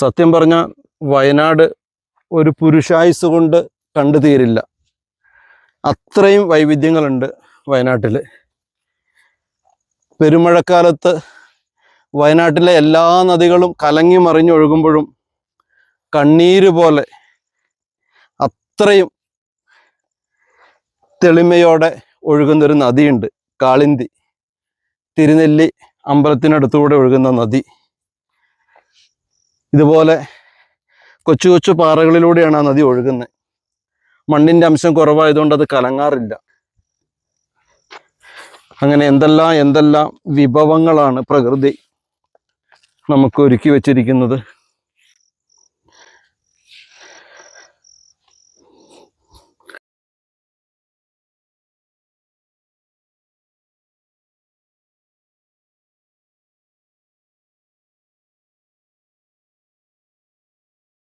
സത്യം പറഞ്ഞാൽ വയനാട് ഒരു പുരുഷായുസ് കൊണ്ട് കണ്ടു തീരില്ല. അത്രയും വൈവിധ്യങ്ങളുണ്ട് വയനാട്ടിൽ പെരുമഴക്കാലത്ത് വയനാട്ടിലെ എല്ലാ നദികളും കലങ്ങി മറിഞ്ഞൊഴുകുമ്പോഴും കണ്ണീര് പോലെ അത്രയും തെളിമയോടെ ഒഴുകുന്നൊരു നദിയുണ്ട് കാളിന്തി. തിരുനെല്ലി അമ്പലത്തിനടുത്തൂടെ ഒഴുകുന്ന നദി. ഇതുപോലെ കൊച്ചു കൊച്ചു പാറകളിലൂടെയാണ് ആ നദി ഒഴുകുന്നത്. മണ്ണിന്റെ അംശം കുറവായതുകൊണ്ട് അത് കലങ്ങാറില്ല. അങ്ങനെ എന്തെല്ലാം എന്തെല്ലാം വിഭവങ്ങളാണ് പ്രകൃതി നമുക്ക് ഒരുക്കി വെച്ചിരിക്കുന്നത്.